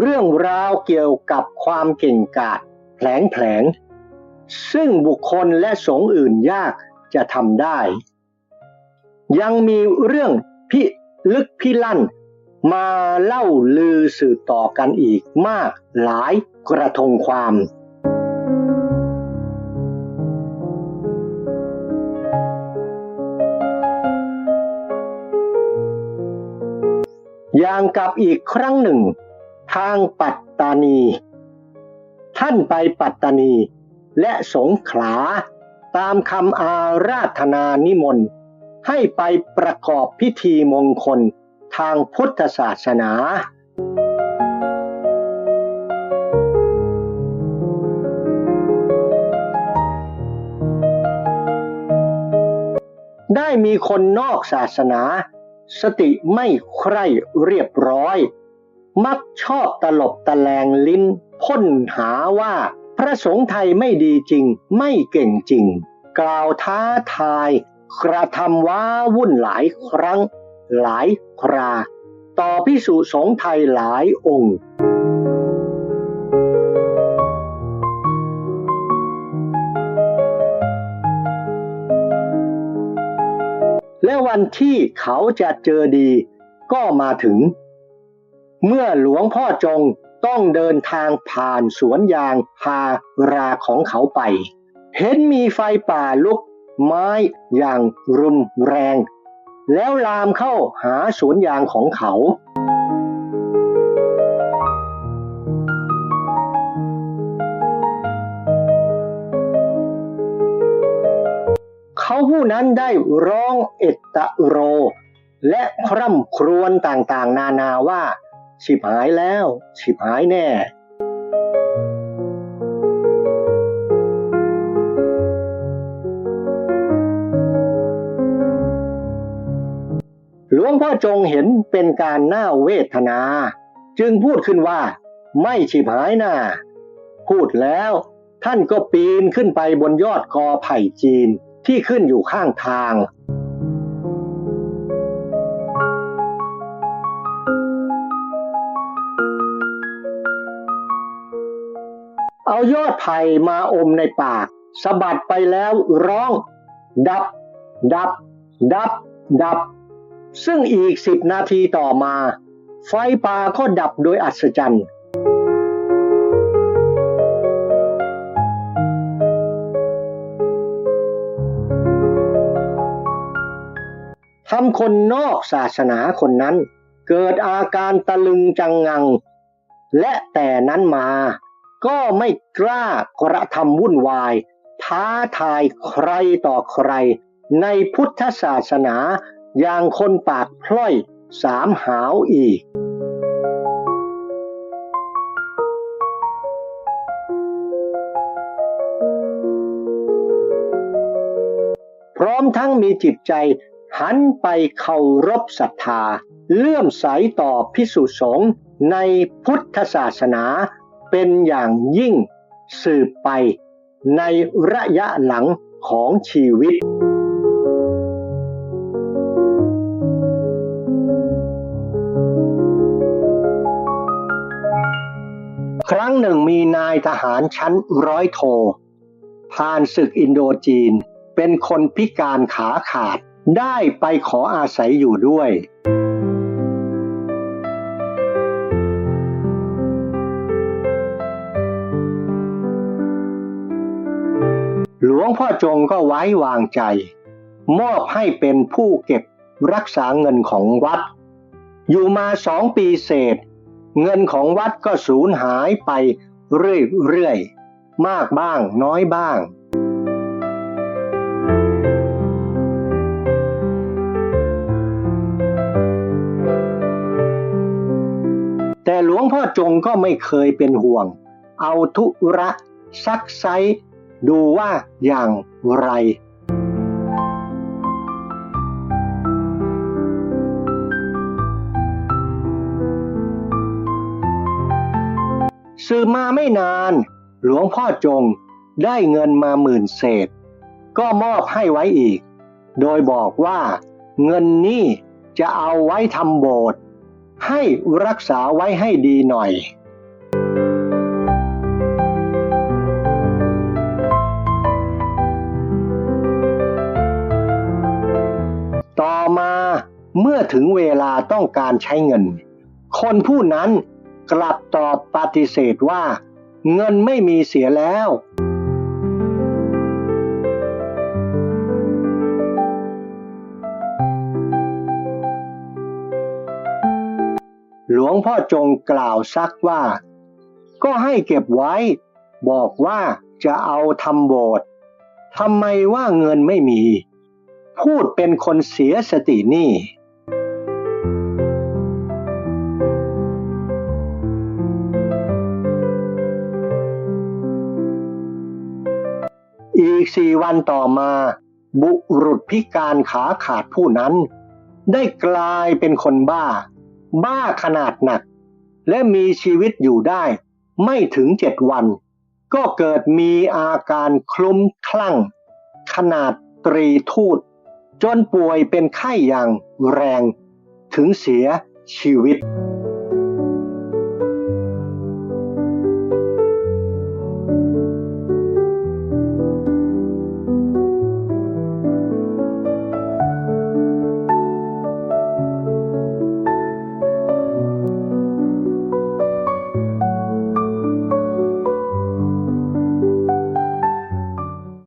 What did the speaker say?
เรื่องราวเกี่ยวกับความเก่งกาจแผลงแผลง ซึ่งบุคคลและสงฆ์อื่นยากจะทำได้ ยังมีเรื่องพิลึกพิลั่น มาเล่าลือสืบต่อกันอีกมากหลายกระทงความอย่างกับอีกครั้งหนึ่ง ทางปัตตานี ท่านไปปัตตานีและสงขลาตามคำอาราธนานิมนต์ ให้ไปประกอบพิธีมงคลทางพุทธศาสนาได้มีคนนอกศาสนา สติไม่ใคร่เรียบร้อย มักชอบตลบตะแลงลิ้น พ่นหาว่าพระสงฆ์ไทยไม่ดีจริง ไม่เก่งจริง กล่าวท้าทาย กระทำว้าวุ่นหลายครั้ง หลายครา ต่อพิสุสงฆ์ไทยหลายองค์และวันที่เขาจะเจอดีก็มาถึง เมื่อหลวงพ่อจงต้องเดินทางผ่านสวนยางพาราของเขาไป เห็นมีไฟป่าลุกไม้อย่างรุนแรง แล้วลามเข้าหาสวนยางของเขา เขาผู้นั้นได้ร้องเอตตะโร และคร่ำครวญต่างๆ นานาว่า ฉิบหายแล้ว ฉิบหายแน่ หลวงพ่อจงเห็นเป็นการน่าเวทนา จึงพูดขึ้นว่า ไม่ฉิบหายนะ่าพูดแล้วท่านก็ปีนขึ้นไปบนยอดกอไผ่จีนที่ขึ้นอยู่ข้างทาง เอายอดไผ่มาอมในปากสะบัดไปแล้วร้อง ดับ ดับ ดับ ดับ ซึ่งอีกสิบนาทีต่อมา ไฟป่าก็ดับโดยอัศจรรย์ทำคนนอกศาสนาคนนั้น เกิดอาการตะลึงจังงัง และแต่นั้นมา ก็ไม่กล้ากระทำวุ่นวายท้าทายใครต่อใคร ในพุทธศาสนาอย่างคนปากพล่อยสามหาวอีก พร้อมทั้งมีจิตใจหันไปเคารพศรัทธา เลื่อมใสต่อพิสุสงฆ์ในพุทธศาสนา เป็นอย่างยิ่งสืบไปในระยะหลังของชีวิต ครั้งหนึ่งมีนายทหารชั้นร้อยโทผ่านศึกอินโดจีน เป็นคนพิการขาขาดได้ไปขออาศัยอยู่ด้วย หลวงพ่อจงก็ไว้วางใจ มอบให้เป็นผู้เก็บรักษาเงินของวัด อยู่มาสองปีเศษ เงินของวัดก็สูญหายไปเรื่อยๆ มากบ้างน้อยบ้าง แต่หลวงพ่อจงก็ไม่เคยเป็นห่วง เอาทุระซักไซ ดูว่าอย่างไรซื้อมาไม่นาน หลวงพ่อจงได้เงินมาหมื่นเศษ ก็มอบให้ไว้อีก โดยบอกว่าเงินนี้จะเอาไว้ทำโบสถ์ให้รักษาไว้ให้ดีหน่อย เมื่อถึงเวลาต้องการใช้เงิน คนผู้นั้นกลับตอบปฏิเสธว่า เงินไม่มีเสียแล้ว หลวงพ่อจงกล่าวซักว่า ก็ให้เก็บไว้ บอกว่าจะเอาทำโบสถ์ทำไมว่าเงินไม่มี พูดเป็นคนเสียสตินี่ อีกสี่วันต่อมา บุรุษพิการขาขาดผู้นั้น ได้กลายเป็นคนบ้า บ้าขนาดหนัก และมีชีวิตอยู่ได้ ไม่ถึงเจ็ดวัน ก็เกิดมีอาการคลุ้มคลั่ง ขนาดตรีทูตจนป่วยเป็นไข้อย่างแรง ถึงเสียชีวิต「